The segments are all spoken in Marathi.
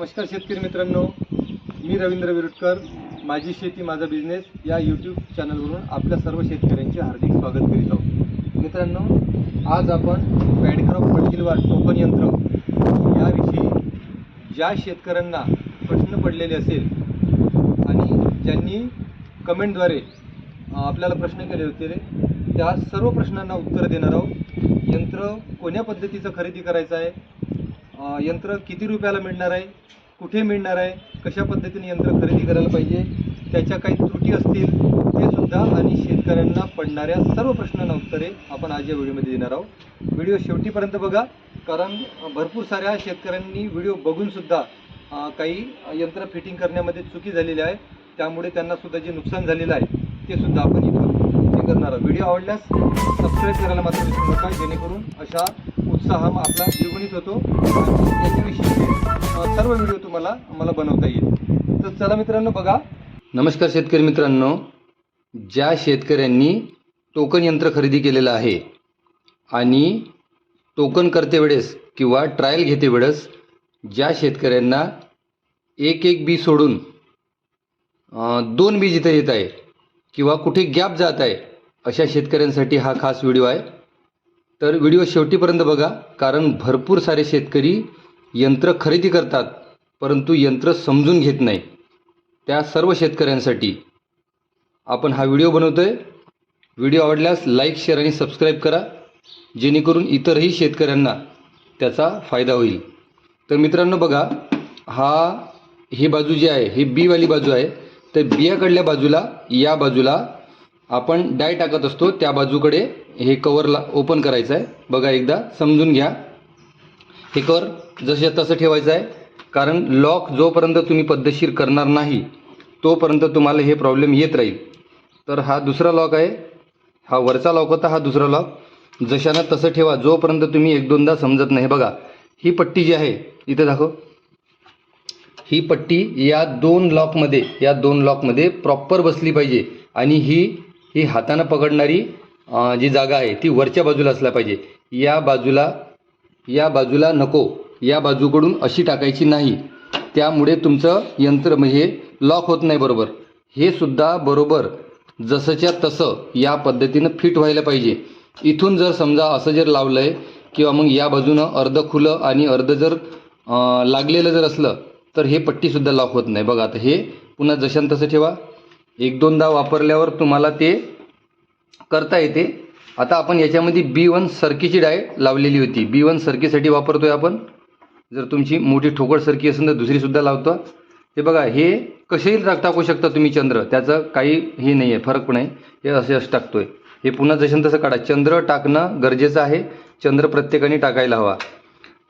नमस्कार शेतकरी मित्रांनो मी रवींद्र विरुटकर माझी शेती माझा बिझनेस या यूट्यूब चॅनलवरून आपल्या सर्व शेतकऱ्यांचे हार्दिक स्वागत करीत आहोत. मित्रांनो आज आपण पॅडक्रॉप फटकिलवाड टोकन यंत्र याविषयी ज्या शेतकऱ्यांना प्रश्न पडलेले असेल आणि ज्यांनी कमेंटद्वारे आपल्याला प्रश्न केले होते त्या सर्व प्रश्नांना उत्तर देणार आहोत. यंत्र कोण्या पद्धतीचं खरेदी करायचं आहे यंत्र किती रुपयाला मिळणार आहे? कुठे मिळणार आहे? कशा पद्धतीने यंत्र खरेदी करायला पाहिजे? त्याच्या काही त्रुटी असतील ते सुद्धा आणि शेतकऱ्यांना पडणाऱ्या सर्व प्रश्नांना उत्तरे आपण आज या व्हिडिओमध्ये देणार आहोत. व्हिडिओ शेवटीपर्यंत बघा कारण भरपूर साऱ्या शेतकऱ्यांनी व्हिडिओ बघूनसुद्धा काही यंत्र फिटिंग करण्यामध्ये चुकी झालेली आहे. त्यामुळे त्यांनासुद्धा जे नुकसान झालेलं आहे ते सुद्धा आपण करणार. व्हिडिओ आवडल्यास सबस्क्राईब करायला मात्र विसरू नका. जेणेकरून अशा उत्साह आपला द्विगुणित होतो. याच्याविषयी सर्व व्हिडिओ तुम्हाला मला बनवता येईल. तर चला मित्रांनो बघा. नमस्कार शेतकरी मित्रांनो. ज्या शेतकऱ्यांनी टोकन यंत्र खरेदी केलेलं आहे आणि टोकन करते वेळेस किंवा ट्रायल घेते वेळेस ज्या शेतकऱ्यांना एक एक बी सोडून दोन बी जिथे येत आहे किंवा कुठे गॅप जात आहे अशा शेतकऱ्यांसाठी हा खास व्हिडिओ आहे. तर व्हिडिओ शेवटीपर्यंत बघा कारण भरपूर सारे शेतकरी यंत्र खरेदी करतात परंतु यंत्र समजून घेत नाही. त्या सर्व शेतकऱ्यांसाठी आपण हा व्हिडिओ बनवतो आहे व्हिडिओ आवडल्यास लाईक शेअर आणि सबस्क्राईब करा जेणेकरून इतरही शेतकऱ्यांना त्याचा फायदा होईल. तर मित्रांनो बघा हा ही बाजू जी आहे ही बीवाली बाजू आहे. तर बियाकडल्या बाजूला या बाजूला आपण डाय टाकत असतो त्या बाजूकडे हे कवरला ओपन करायचं आहे. बघा एकदा समजून घ्या. हे कवर जसे तसं ठेवायचं आहे. कारण लॉक जोपर्यंत तुम्ही पद्धतशीर करणार नाही तोपर्यंत तुम्हाला हे प्रॉब्लेम येत राहील. तर हा दुसरा लॉक आहे. हा वरचा लॉक होता हा दुसरा लॉक जशानं तसं ठेवा जोपर्यंत तुम्ही एक दोनदा समजत नाही. बघा ही पट्टी जी आहे इथे दाखव. ही पट्टी या दोन लॉकमध्ये या दोन लॉकमध्ये प्रॉपर बसली पाहिजे. आणि ही ही हातानं पकडणारी जी जागा आहे ती वरच्या बाजूला असल्या पाहिजे. या बाजूला या बाजूला नको. या बाजूकडून अशी टाकायची नाही. त्यामुळे तुमचं यंत्र म्हणजे लॉक होत नाही बरोबर. हे सुद्धा बरोबर जसंच्या तसं या पद्धतीनं फिट व्हायला पाहिजे. इथून जर समजा असं जर लावलं आहे किंवा मग या बाजूनं अर्ध खुलं आणि अर्ध जर लागलेलं जर असलं तर हे पट्टीसुद्धा लॉक होत नाही. बघा आता हे पुन्हा जशान तसं ठेवा. एक दोनदा वापरल्यावर तुम्हाला ते करता येते. आता आपण याच्यामध्ये बी वन सरकीची डाय लावलेली होती. बी वन सरकीसाठी वापरतोय आपण. जर तुमची मोठी ठोकळ सरकी असेल तर दुसरीसुद्धा लावतो. हे बघा हे कसेही टाक टाकू शकता तुम्ही चंद्र? त्याचं काही हे नाही आहे फरक नाही हे असे असं टाकतोय. हे पुन्हा जसं तसं काढा. चंद्र टाकणं गरजेचं आहे. चंद्र प्रत्येकाने टाकायला हवा.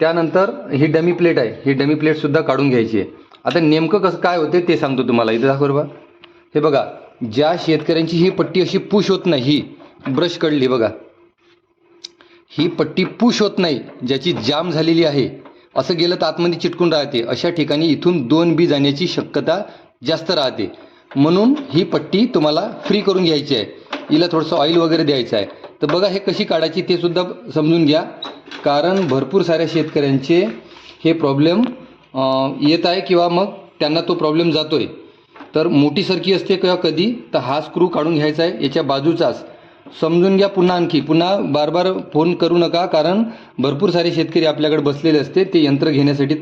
त्यानंतर ही डमी प्लेट आहे. ही डमी प्लेटसुद्धा काढून घ्यायची आहे. आता नेमकं कसं काय होते ते सांगतो तुम्हाला. इथं दाखव बा हे बघा ज्या शेतकऱ्यांची ही पट्टी अशी पुश होत नाही ही ब्रश कळली बघा. ही पट्टी पुश होत नाही ज्याची जाम झालेली आहे असं गेलं तर आतमध्ये चिटकून राहते. अशा ठिकाणी इथून दोन बी जाण्याची शक्यता जास्त राहते. म्हणून ही पट्टी तुम्हाला फ्री करून घ्यायची आहे. हिला थोडंसं ऑइल वगैरे द्यायचं आहे. तर बघा हे कशी काढायची ते सुद्धा समजून घ्या. कारण भरपूर साऱ्या शेतकऱ्यांचे हे प्रॉब्लेम येत आहे किंवा मग त्यांना तो प्रॉब्लेम जातो आहे तर मोठी सरकी असते किंवा कधी तर हा स्क्रू काढून घ्यायचा आहे याच्या बाजूचाच. समजून घ्या पुन्हा आणखी. पुन्हा बार बार फोन करू नका कारण भरपूर सारे शेतकरी आपल्याकडे बसलेले असते ते यंत्र घेण्यासाठी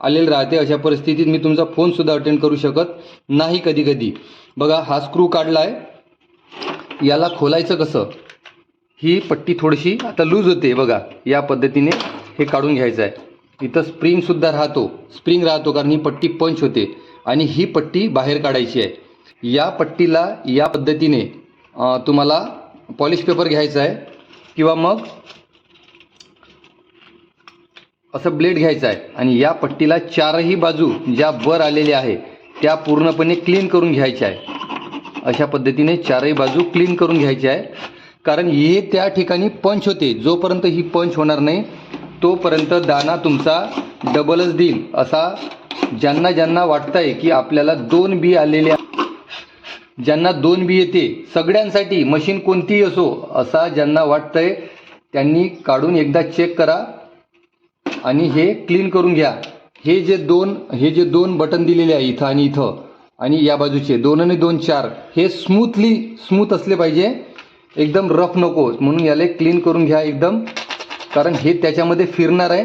आलेले राहते. अशा परिस्थितीत मी तुमचा फोनसुद्धा अटेंड करू शकत नाही कधी कधी बघा हा स्क्रू काढला आहे याला खोलायचं कसं? ही पट्टी थोडीशी आता लूज होते बघा. या पद्धतीने हे काढून घ्यायचं आहे. इथं स्प्रिंगसुद्धा राहतो. स्प्रिंग राहतो कारण ही पट्टी पंच होते. आणि ही पट्टी बाहेर काढायची आहे. या पट्टीला या पद्धतीने तुम्हाला पॉलिश पेपर घ्यायचा आहे किंवा मग असं ब्लेड घ्यायचं आहे. आणि या पट्टीला चारही बाजू ज्या वर आलेल्या आहे त्या पूर्णपणे क्लीन करून घ्यायच्या आहे. अशा पद्धतीने चारही बाजू क्लीन करून घ्यायच्या आहे. कारण हे त्या ठिकाणी पंच होते. जोपर्यंत ही पंच होणार नाही तोपर्यंत दाना तुमचा डबलच देईल असा ज्यांना ज्यांना वाटतंय की आपल्याला दोन बी आलेल्या ज्यांना दोन बी येते सगळ्यांसाठी मशीन कोणतीही असो असा ज्यांना वाटतंय त्यांनी काढून एकदा चेक करा आणि हे क्लीन करून घ्या. हे जे दोन हे जे दोन बटन दिलेले आहे इथं आणि इथं आणि या बाजूचे दोन आणि दोन चार हे स्मूथली स्मूथ असले पाहिजे. एकदम रफ नको म्हणून याला क्लीन करून घ्या एकदम कारण हे त्याच्यामध्ये फिरणार आहे.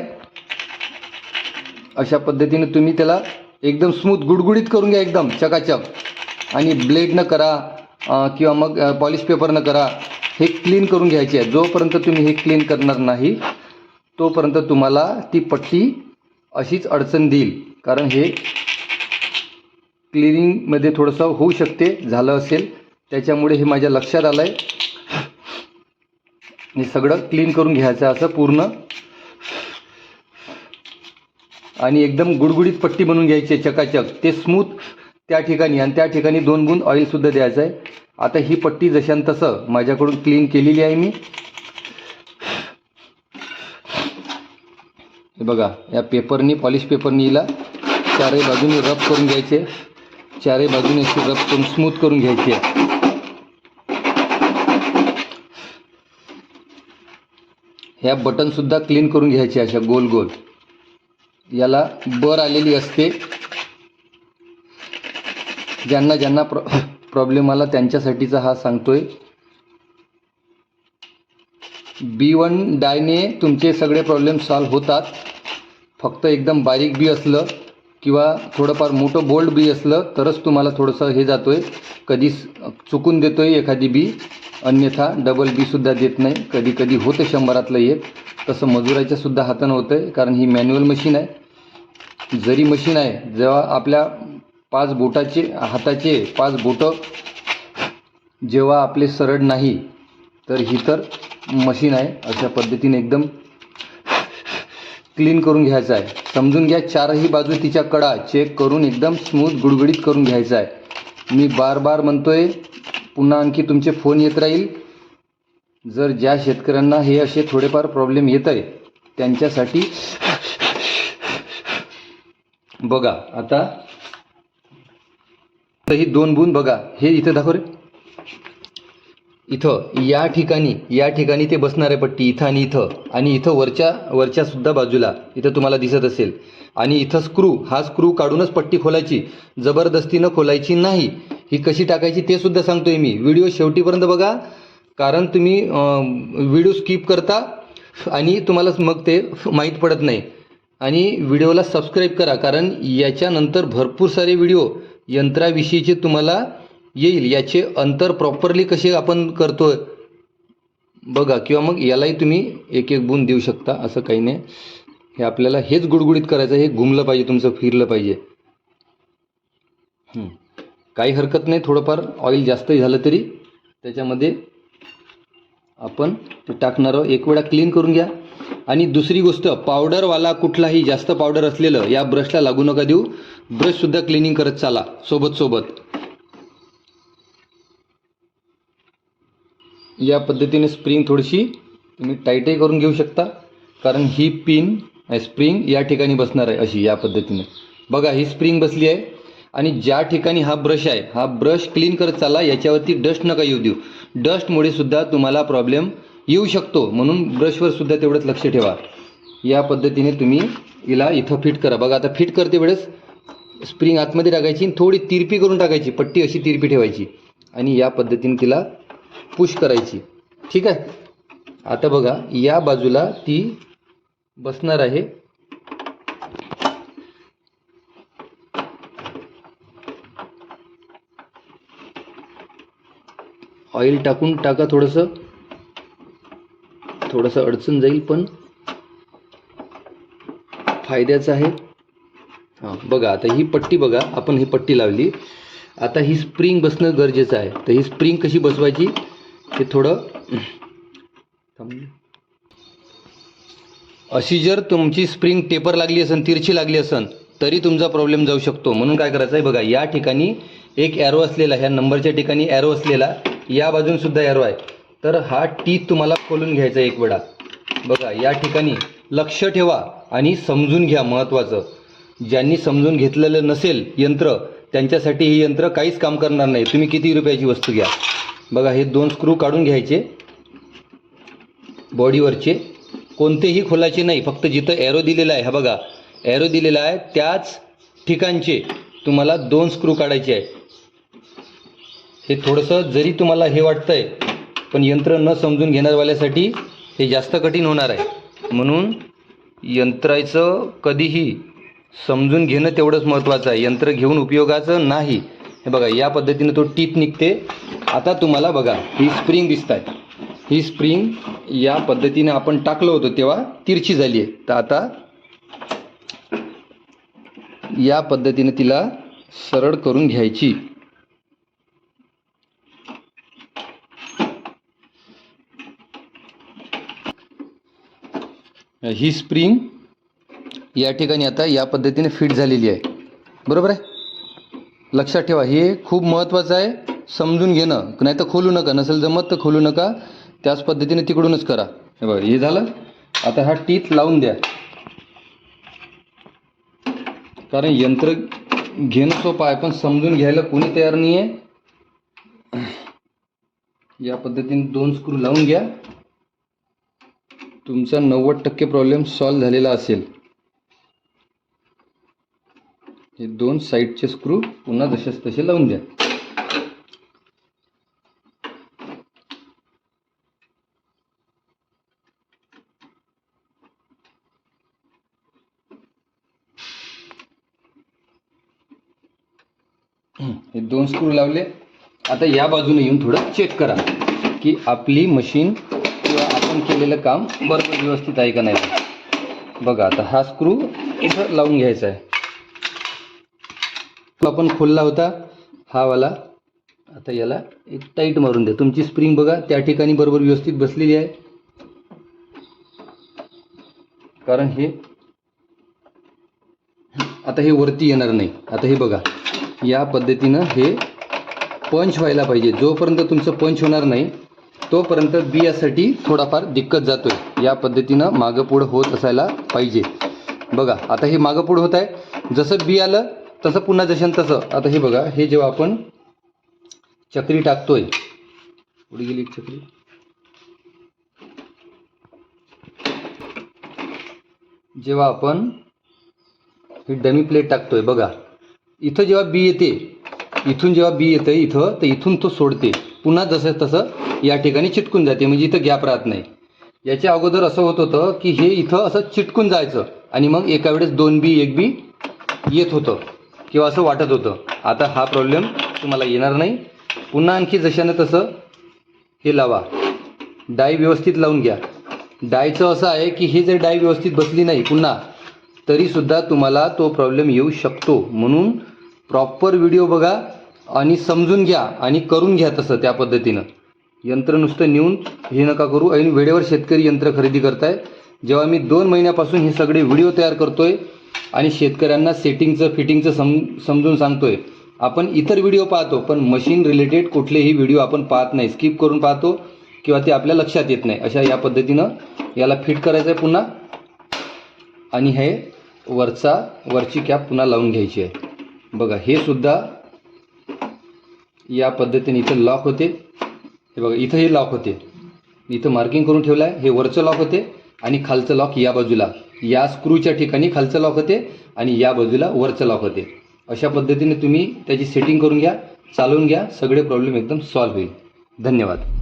अशा पद्धतीने तुम्ही त्याला एकदम स्मूथ गुडगुडीत करून घ्या एकदम चकाचक. आणि ब्लेडनं करा किंवा मग पॉलिश पेपरनं करा हे क्लीन करून घ्यायचे आहे. जोपर्यंत तुम्ही हे क्लीन करणार नाही तोपर्यंत तुम्हाला ती पट्टी अशीच अडचण देईल. कारण हे क्लिनिंगमध्ये थोडंसं होऊ शकते झालं असेल. त्याच्यामुळे हे माझ्या लक्षात आलं आहे हे सगळं क्लीन करून घ्यायचं असं पूर्ण. आणि एकदम गुडगुडीत पट्टी बनवून घ्यायची आहे चकाचक. ते स्मूथ त्या ठिकाणी आणि त्या ठिकाणी दोन बूंद ऑइलसुद्धा द्यायचं आहे. आता ही पट्टी जशान तसं माझ्याकडून क्लीन केलेली आहे मी. बघा या पेपरनी पॉलिश पेपरनी हिला चारही बाजूनी रब करून घ्यायचे चारही बाजूने अशी रब करून स्मूथ करून घ्यायची आहे. ह्या बटनसुद्धा क्लीन करून घ्यायचे अशा गोल गोल याला बर आलेली असते. ज्यांना ज्यांना प्रॉ प्रॉब्लेम आला त्यांच्यासाठीचा हा सांगतोय. बी वन डायने तुमचे सगळे प्रॉब्लेम सॉल्व होतात. फक्त एकदम बारीक बी असलं किंवा थोडंफार मोठं बोल्ड बी असलं तरच तुम्हाला थोडंसं हे जातोय. कधी चुकून चुकून देतोय एखादी बी अन्यथा डबल बीसुद्धा देत नाही. कधी कधी होतं शंभरातलं एक. तसं मजुराच्या सुद्धा हातानं होतं आहे कारण ही मॅन्युअल मशीन आहे. जरी मशीन आहे जेव्हा आपल्या पाच बोटाचे हाताचे पाच बोटं जेव्हा आपले सरळ नाही तर ही तर मशीन आहे. अशा पद्धतीने एकदम क्लीन करून घ्यायचं आहे. समजून घ्या चारही बाजू तिच्या कडा चेक करून एकदम स्मूथ गुडगुडीत करून घ्यायचं आहे. मी बार बार म्हणतोय पुन्हा आणखी तुमचे फोन येत राहील. जर ज्या शेतकऱ्यांना हे असे थोडेफार प्रॉब्लेम येत आहे त्यांच्यासाठी बघा आता. तर ही दोन गुण बघा हे इथं दाखव रे. इथं या ठिकाणी या ठिकाणी ते बसणार आहे पट्टी इथं आणि इथं. आणि इथं वरच्या वरच्या सुद्धा बाजूला इथं तुम्हाला दिसत असेल. आणि इथं स्क्रू हा स्क्रू काढूनच पट्टी खोलायची. जबरदस्तीनं खोलायची नाही. ही कशी टाकायची ते सुद्धा सांगतोय मी. व्हिडिओ शेवटीपर्यंत बघा. कारण तुम्ही व्हिडिओ स्किप करता आणि तुम्हाला मग ते माहीत पडत नाही. आणि व्हिडिओला सबस्क्राईब करा कारण याच्यानंतर भरपूर सारे व्हिडिओ यंत्राविषयीचे तुम्हाला येईल. याचे अंतर प्रॉपरली कसे आपण करतो बघा किंवा मग यालाही तुम्ही एक एक बून देऊ शकता असं काही नाही. हे आपल्याला हेच गुडगुडीत करायचं हे घुमलं पाहिजे तुमचं फिरलं पाहिजे. काही हरकत नाही थोडंफार ऑइल जास्तही झालं तरी. त्याच्यामध्ये आपण टाकणार आहोत. एक वेळा क्लीन करून घ्या. आणि दुसरी गोष्ट पावडरवाला कुठलाही जास्त पावडर असलेलं या ब्रशला लागू नका देऊ. ब्रशसुद्धा क्लिनिंग करत चाला सोबत सोबत. या पद्धतीने स्प्रिंग थोडीशी तुम्ही टाईटही करून घेऊ शकता कारण ही पिन स्प्रिंग या ठिकाणी बसणार आहे अशी या पद्धतीने. बघा ही स्प्रिंग बसली आहे. आणि ज्या ठिकाणी हा ब्रश आहे हा ब्रश क्लीन करत चाला याच्यावरती डस्ट नका येऊ देऊ. डस्टमुळे सुद्धा तुम्हाला प्रॉब्लेम येऊ शकतो. म्हणून ब्रशवर सुद्धा तेवढंच लक्ष ठेवा. या पद्धतीने तुम्ही हिला इथं फिट करा. बघा आता फिट करते वेळेस स्प्रिंग आतमध्ये टाकायची आणि थोडी तिरपी करून टाकायची. पट्टी अशी तिरपी ठेवायची. आणि या पद्धतीने तिला पुश करायची. ठीक आहे? आता बघा या बाजूला ती बसणार आहे. ऑइल टाकून टाका थोडंसं. थोडंसं अडचण जाईल पण फायद्याचं आहे. हां बघा आता ही पट्टी बघा आपण ही पट्टी लावली. आता ही स्प्रिंग बसणं गरजेचं आहे. तर ही स्प्रिंग कशी बसवायची? ते थोडं अशी जर तुमची स्प्रिंग टेपर लागली असेल तिरछी लागली असेल तरी तुमचा प्रॉब्लेम जाऊ शकतो. म्हणून काय करायचं आहे बघा या ठिकाणी एक ॲरो असलेला ह्या नंबरच्या ठिकाणी ॲरो असलेला या बाजून सुद्धा ॲरो आहे. तर हा टीथ तुम्हाला खोलून घ्यायचा एक वेळा. बघा या ठिकाणी लक्ष ठेवा आणि समजून घ्या महत्त्वाचं. ज्यांनी समजून घेतलेलं नसेल यंत्र त्यांच्यासाठी हे यंत्र काहीच काम करणार नाही. तुम्ही किती रुपयाची वस्तू घ्या. बघा हे दोन स्क्रू काढून घ्यायचे. बॉडीवरचे. कोणतेही खोलायचे नाही. फक्त जिथं ॲरो दिलेला आहे हा बघा. ॲरो दिलेला आहे त्याच ठिकाणचे तुम्हाला दोन स्क्रू काढायचे आहे. हे थोडंसं जरी तुम्हाला हे वाटतंय पण यंत्र न समजून घेणारवाल्यासाठी हे जास्त कठीण होणार आहे. म्हणून यंत्राचं कधीही समजून घेणं तेवढंच महत्त्वाचं आहे. यंत्र घेऊन उपयोगाचं नाही. हे बघा या पद्धतीनं तो टीप निघते. आता तुम्हाला बघा ही स्प्रिंग दिसत आहे ही स्प्रिंग या पद्धतीने आपण टाकलं होतं तेव्हा तिरची झाली आहे. तर आता या पद्धतीने तिला सरळ करून घ्यायची. ही स्प्रिंग या ठिकाणी आता या पद्धतीने फिट झालेली आहे. बरोबर आहे? लक्षात ठेवा हे खूप महत्त्वाचं आहे. समजून घेणं नाही तर खोलू नका. नसेल जमत तर खोलू नका. त्याच पद्धतीने तिकडूनच करा. हे बघा हे झालं. आता हा टीथ लावून द्या. कारण यंत्र घेणं सोपं आहे पण समजून घ्यायला कोणी तयार नाही आहे या पद्धतीने दोन स्क्रू लावून घ्या. तुमचा नव्वद टक्के प्रॉब्लेम सॉल्व झालेला असेल. हे दोन साईडचे स्क्रू पुन्हा जसेच तसे लावून द्या. हे दोन स्क्रू लावले. आता या बाजूने येऊन थोडं चेक करा की आपली मशीन आपण केलेलं काम बरोबर व्यवस्थित आहे का नाही? बघा आता हा स्क्रू इथं लावून घ्यायचा आहे. तो आपण खोलला होता हा वाला. आता याला एक टाईट मारून द्या. तुमची स्प्रिंग बघा त्या ठिकाणी बरोबर व्यवस्थित बसलेली आहे. कारण हे आता हे वरती येणार नाही. आता हे बघा या पद्धतीनं हे पंच व्हायला पाहिजे. जोपर्यंत तुमचं पंच होणार नाही तोपर्यंत बियासाठी थोडाफार दिक्कत जातोय. या पद्धतीनं मागं पुढं होत असायला पाहिजे. बघा आता हे मागं पुढं होत आहे. जसं बी आलं तसं पुन्हा जशान तसं. आता हे बघा हे जेव्हा आपण चक्री टाकतोय. पुढे गेली चक्री जेव्हा आपण ही डमी प्लेट टाकतोय बघा. इथं जेव्हा बी येते इथून जेव्हा बी येतं इथं तर इथून तो सोडते. पुन्हा जसं तसं या ठिकाणी चिटकून जाते म्हणजे इथं गॅप राहत नाही. याच्या अगोदर असं होत होतं की हे इथं असं चिटकून जायचं आणि मग एका वेळेस दोन बी एक बी येत होतं किंवा असं वाटत होतं. आता हा प्रॉब्लेम तुम्हाला येणार नाही. पुन्हा आणखी जशानं तसं हे लावा. डाय व्यवस्थित लावून घ्या. डायचं असं आहे की हे जर डाय व्यवस्थित बसली नाही पुन्हा तरीसुद्धा तुम्हाला तो प्रॉब्लेम येऊ शकतो. म्हणून प्रॉपर व्हिडिओ बघा. आणि समजून घ्या आणि करून घ्या तसं त्या पद्धतीनं. यंत्र नुसतं नेऊन हे नका करू. आणि वेळेवर शेतकरी यंत्र खरेदी करताय. जेव्हा मी दोन महिन्यापासून हे सगळे व्हिडिओ तयार करतोय आणि शेतकऱ्यांना सेटिंगचं फिटिंगचं सम समजून सांगतोय. आपण इतर व्हिडिओ पाहतो पण मशीन रिलेटेड कुठलेही व्हिडिओ आपण पाहत नाही. स्किप करून पाहतो किंवा ते आपल्या लक्षात येत नाही. अशा या पद्धतीनं याला फिट करायचं आहे पुन्हा. आणि हे वरचा वरची कॅप पुन्हा लावून घ्यायची आहे. बघा हे सुद्धा या पद्धतीने इथं लॉक होते. हे बघा इथं हे लॉक होते. इथं मार्किंग करून ठेवलं आहे हे वरचं लॉक होते आणि खालचं लॉक या बाजूला. या स्क्रूच्या ठिकाणी खालचं लॉक होते आणि या बाजूला वरचं लॉक होते. अशा पद्धतीने तुम्ही त्याची सेटिंग करून घ्या चालवून घ्या. सगळे प्रॉब्लेम एकदम सॉल्व्ह होईल. धन्यवाद.